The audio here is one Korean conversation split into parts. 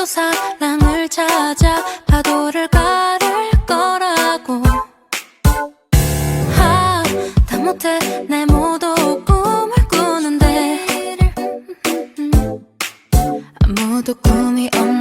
또 사랑을 찾아 파도를 가를 거라고. 아, 다 못해 내 모두 꿈을 꾸는데. 아무도 꿈이 없는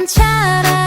한 차례